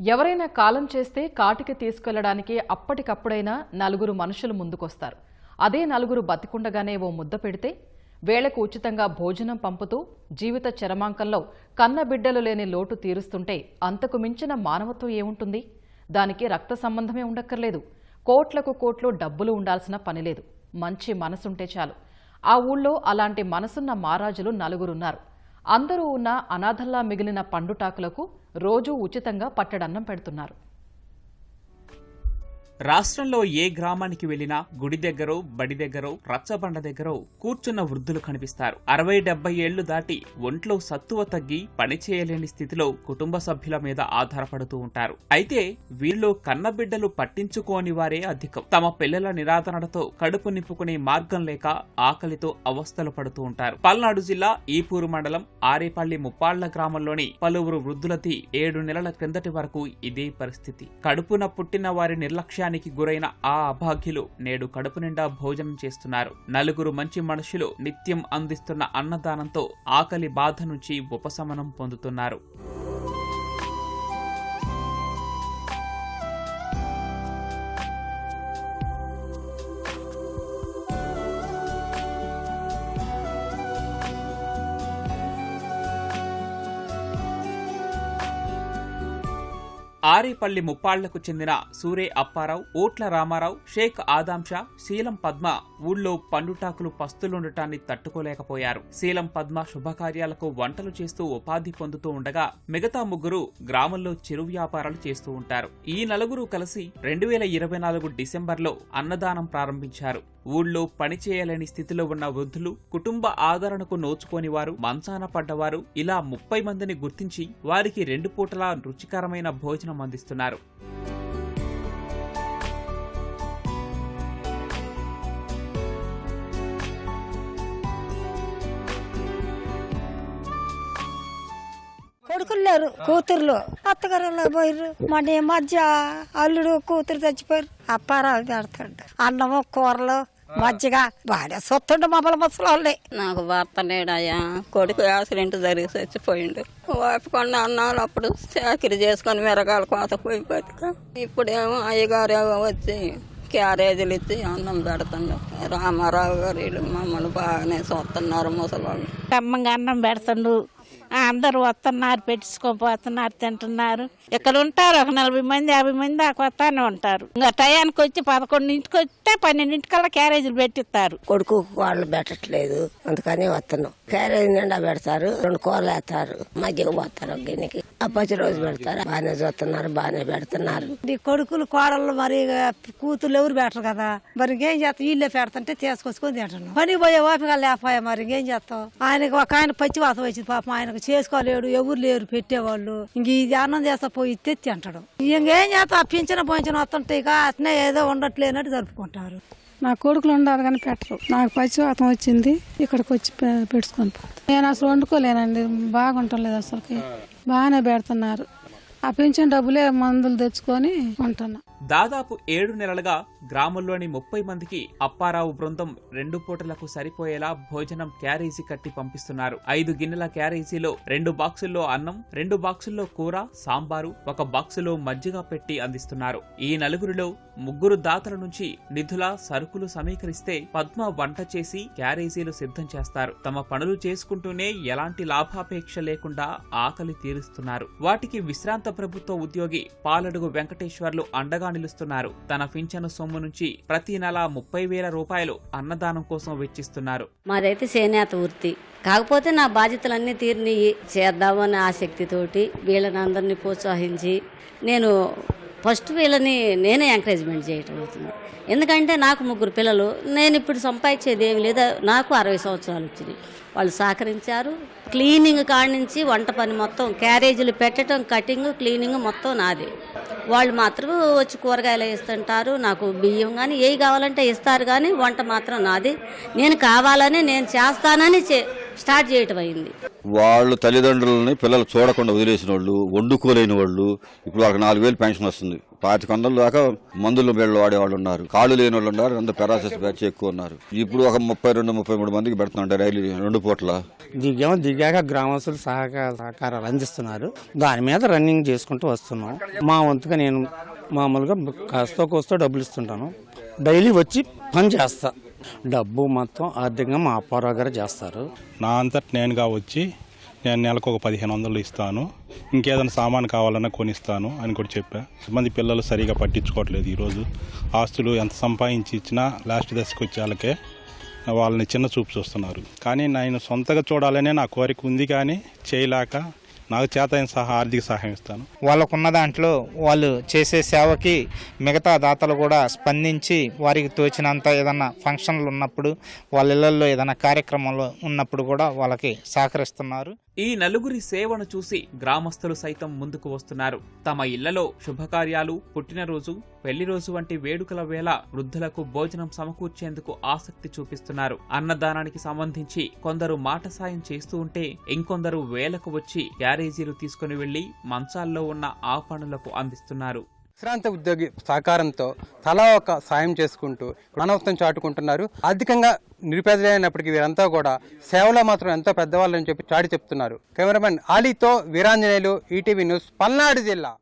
ఎవరైనా కాలం చేస్తే కాటికి తీసుకెళ్ళడానికి అప్పటికప్పుడైనా నలుగురు మనుషులు ముందుకొస్తారు. అదే నలుగురు బతికుండగానే ఓ ముద్ద పెడితే వేళకు ఉచితంగా భోజనం పంపుతూ జీవిత చరమాంకంలో కన్న బిడ్డలు లేని లోటు తీరుస్తుంటే అంతకు మించిన మానవత్వం ఏముంటుంది? దానికి రక్త సంబంధమే ఉండక్కర్లేదు. కోట్లకు కోట్లు డబ్బులు ఉండాల్సిన పనిలేదు మంచి మనసుంటే చాలు. ఆ ఊళ్ళో అలాంటి మనసున్న మారాజులు నలుగురున్నారు. అందరూ ఉన్న అనాథల్లా మిగిలిన పండుటాకులకు రోజూ ఉచితంగా పట్టడన్నం పెడుతున్నారు. రాష్ట్రంలో ఏ గ్రామానికి వెళ్ళినా గుడి దగ్గరో బడి దగ్గరో రచ్చబండ దగ్గరో కూర్చున్న వృద్ధులు కనిపిస్తారు. అరవై డెబ్బై ఏళ్ళు దాటి ఒంట్లో సత్తువ తగ్గి పని చేయలేని స్థితిలో కుటుంబ సభ్యుల మీద ఆధారపడుతూ ఉంటారు. అయితే వీరిలో కన్నబిడ్డలు పట్టించుకోని వారే అధికం. తమ పిల్లల నిరాదరణతో కడుపు నింపుకునే మార్గం లేక ఆకలితో అవస్థలు పడుతూ ఉంటారు. పల్నాడు జిల్లా ఈపూరు మండలం ఆరేపల్లి ముప్పాళ్ళ గ్రామంలోని పలువురు వృద్ధులది ఏడు నెలల క్రిందటి వరకు ఇదే పరిస్థితి. కడుపున పుట్టిన వారి అనారోగ్యానికి గురైన ఆ అభాగ్యులు నేడు కడుపు నిండా భోజనం చేస్తున్నారు. నలుగురు మంచి మనుషులు నిత్యం అందిస్తున్న అన్నదానంతో ఆకలి బాధ నుంచి ఉపశమనం పొందుతున్నారు. ఆరేపల్లి ముప్పాళ్ళకు చెందిన సూరే అప్పారావు ఓట్ల రామారావు షేక్ ఆదాంషా శీలం పద్మ ఊళ్ళో పండుటాకులు పస్తులుండటాన్ని తట్టుకోలేకపోయారు. శీలం పద్మ శుభకార్యాలకు వంటలు చేస్తూ ఉపాధి పొందుతూ ఉండగా మిగతా ముగ్గురు గ్రామంలో చిరు వ్యాపారాలు చేస్తూ ఉంటారు. ఈ నలుగురు కలిసి రెండు వేల ఇరవై నాలుగు డిసెంబర్లో అన్నదానం ప్రారంభించారు. ఊళ్ళో పనిచేయలేని స్థితిలో ఉన్న వృద్ధులు కుటుంబ ఆదరణకు నోచుకోని వారు మంచాన పడ్డవారు ఇలా ముప్పై మందిని గుర్తించి వారికి రెండు పూటలా రుచికరమైన భోజనం అందిస్తున్నారు. కొడుకులు కూతుర్లు అత్తగారు పోయారు మన మధ్య అల్లుడు కూతురు చచ్చిపోయారు. అప్పారావు పెడతాడు అన్నము కూరలు మజ్జిగ బాగా సొత్తుండు మమ్మల్ని ముసలి నాకు భర్త లేడయ్యా. కొడుకు యాక్సిడెంట్ జరిగి చచ్చిపోయిండు. వాపుకొని అన్నాళ్ళు అప్పుడు చాకరీ చేసుకొని మిరగాల కోత పోయి బతిక. ఇప్పుడేమో అయ్యగారు వచ్చి క్యారేజీలు ఇచ్చి అన్నం పెడుతుండు. రామారావు గారు వీళ్ళు మమ్మల్ని బాగానే చూస్తున్నారు ముసలి కమ్మంగా అన్నం పెడుతుండు. అందరూ వస్తున్నారు పెట్టించుకొని పోతున్నారు తింటున్నారు. ఇక్కడ ఉంటారు ఒక నలభై మంది యాభై మంది దాకా వస్తానే ఉంటారు. ఇంకా టయానికి వచ్చి పదకొండింటికి వస్తే పన్నెండింటికల్లా క్యారేజీలు పెట్టిస్తారు. కొడుకు వాళ్ళు పెట్టట్లేదు. అందుకని వస్తున్నాం. క్యారేజ్ నిండా పెడతారు రెండు కూరలు వేస్తారు. మజ్జిగ పోతారు ఒక గిన్నెకి. అప్పచ్చి రోజు పెడతారు. బాగానే చూస్తున్నారు బాగానే పెడుతున్నారు. ఈ కొడుకులు కోడళ్ళు మరి ఇక కూతుర్లు ఎవరు పెట్టరు కదా. మరి ఇంకేం చేస్తాం? వీళ్ళే పెడతంటే తీసుకొచ్చుకొని తింటున్నాం. పని పోయే ఓపిక లేకపోయా మరి? ఇంకేం చేస్తాం? ఆయనకి ఒక ఆయన పచ్చి వాసన వచ్చింది పాపం. ఆయనకు చేసుకోలేడు ఎవరు లేరు పెట్టేవాళ్ళు. ఇంక ఇది అన్నం చేస్తా పోయి తెచ్చి అంటాడు. ఇంకేం చేస్తా ఆ పింఛన పొంచిన వస్తుంటే ఇక అట్నే ఏదో ఉండట్లేనట్టు జరుపుకుంటారు. నా కొడుకులు ఉండాలి కానీ పెట్టరు. నాకు పచ్చివాతం వచ్చింది ఇక్కడికి వచ్చి పె- పెట్టుకొని నేను అసలు వండుకోలేనండి. బాగుంటలేదు అసలుకి. బాగానే పెడుతున్నారు. ఆ పెన్షన్ డబ్బులే మందులు తెచ్చుకొని ఉంటున్నా. దాదాపు ఏడు నెలలుగా గ్రామంలోని ముప్పై మందికి అప్పారావు బృందం రెండు పూటలకు సరిపోయేలా భోజనం క్యారేజీ కట్టి పంపిస్తున్నారు. ఐదు గిన్నెల క్యారేజీలో రెండు బాక్సుల్లో అన్నం రెండు బాక్సుల్లో కూర సాంబారు ఒక బాక్సులో మజ్జిగ పెట్టి అందిస్తున్నారు. ఈ నలుగురిలో ముగ్గురు దాతల నుంచి నిధుల సరుకులు సమీకరిస్తే పద్మ వంట చేసి క్యారేజీలు సిద్ధం చేస్తారు. తమ పనులు చేసుకుంటూనే ఎలాంటి లాభాపేక్ష లేకుండా ఆకలి తీరుస్తున్నారు. వాటికి విశ్రాంత ప్రభుత్వ ఉద్యోగి పాలడుగు వెంకటేశ్వర్లు అండగా నిలుస్తున్నారు. తన పింఛను సొమ్ము నుంచి ప్రతి నెల ముప్పై వేల రూపాయలు అన్నదానం కోసం వెచ్చిస్తున్నారు. మాదైతే చేనేత వృత్తి కాకపోతే నా బాధ్యతలన్నీ తీరినాయి చేద్దామని ఆసక్తితోటి వీళ్ళని అందరినీ ప్రోత్సహించి నేను ఫస్ట్ వీళ్ళని నేనే ఎంకరేజ్మెంట్ చేయటం అవుతుంది. ఎందుకంటే నాకు ముగ్గురు పిల్లలు నేను ఇప్పుడు సంపాదించేది ఏమి లేదా. నాకు అరవై సంవత్సరాలు వచ్చినాయి వాళ్ళు సహకరించారు. క్లీనింగ్ కాడ నుంచి వంట పని మొత్తం క్యారేజీలు పెట్టడం కటింగ్ క్లీనింగ్ మొత్తం నాదే. వాళ్ళు మాత్రం వచ్చి కూరగాయలు ఇస్తుంటారు నాకు బియ్యం కానీ ఏవి కావాలంటే ఇస్తారు కానీ వంట మాత్రం నాది. నేను కావాలని నేను చేస్తానని చే స్టార్ట్ చేయటం అయింది వాళ్ళు తల్లిదండ్రులని పిల్లలు చూడకుండా వదిలేసిన వాళ్ళు వండుకోలేని వాళ్ళు ఇప్పుడు వాళ్ళకి నాలుగు వేలు పెన్షన్ వస్తుంది. పాతిక వందల దాకా మందులు బిళ్ళలు వాడేవాళ్ళు ఉన్నారు. కాళ్ళు లేని వాళ్ళు ఉన్నారు అంత పెరాసిస్ బ్యాచ్ ఎక్కువ ఉన్నారు. ఇప్పుడు ఒక ముప్పై రెండు ముప్పై మూడు మందికి పెడుతున్నారు డైలీ రెండు పూట్ల. దిగాము దిగాక గ్రామస్తులు సహకార సహకారాలు అందిస్తున్నారు. దాని మీద రన్నింగ్ చేసుకుంటూ వస్తున్నాం. మా వంతుగా నేను మామూలుగా కాస్తో కోస్తో డబ్బులు ఇస్తుంటాను. డైలీ వచ్చి పని చేస్తా. డబ్బు మొత్తం ఆర్థికంగా మా అప్పారావు గారు చేస్తారు. నా అంతటి నేనుగా వచ్చి నేను నెలకు ఒక పదిహేను వందలు ఇస్తాను. ఇంకేదైనా సామాన్ కావాలన్నా కొనిస్తాను అని కూడా చెప్పా. మంది పిల్లలు సరిగా పట్టించుకోవట్లేదు ఈరోజు. ఆస్తులు ఎంత సంపాదించి ఇచ్చినా లాస్ట్ దశకు వచ్చే వాళ్ళకే వాళ్ళని చిన్న చూపు చూస్తున్నారు. కానీ నేను సొంతగా చూడాలనే నా కోరిక ఉంది కానీ చేయలేక నాకు చేతైన సహా ఆర్థిక సహాయం ఇస్తాను. వాళ్ళకున్న దాంట్లో వాళ్ళు చేసే సేవకి మిగతా దాతలు కూడా స్పందించి వారికి తోచినంత ఏదన్నా ఫంక్షన్లు ఉన్నప్పుడు వాళ్ళ ఇళ్ళలో ఏదైనా కార్యక్రమంలో ఉన్నప్పుడు కూడా వాళ్ళకి సహకరిస్తున్నారు. ఈ నలుగురి సేవను చూసి గ్రామస్తులు సైతం ముందుకు వస్తున్నారు. తమ ఇళ్ళలో శుభకార్యాలు పుట్టినరోజు పెళ్ళి రోజు వంటి వేడుకల వేళ వృద్ధులకు భోజనం సమకూర్చేందుకు ఆసక్తి చూపిస్తున్నారు. అన్నదానానికి సంబంధించి కొందరు మాట సాయం చేస్తూ ఉంటే ఇంకొందరు వేలకు వచ్చి క్యారేజీలు తీసుకుని వెళ్ళి మంచాల్లో ఉన్న ఆ పనులకు అందిస్తున్నారు. విశ్రాంత ఉద్యోగి సహకారంతో తలా ఒక సాయం చేసుకుంటూ మానవత్వం చాటుకుంటున్నారు. ఆర్థికంగా నిరుపేదలైనప్పటికీ వీరంతా కూడా సేవలో మాత్రం ఎంతో పెద్దవాళ్ళని చెప్పి చాటి చెప్తున్నారు. కెమెరామెన్ ఆలీతో వీరాంజనేయులు ఈటీవీ న్యూస్ పల్నాడు జిల్లా.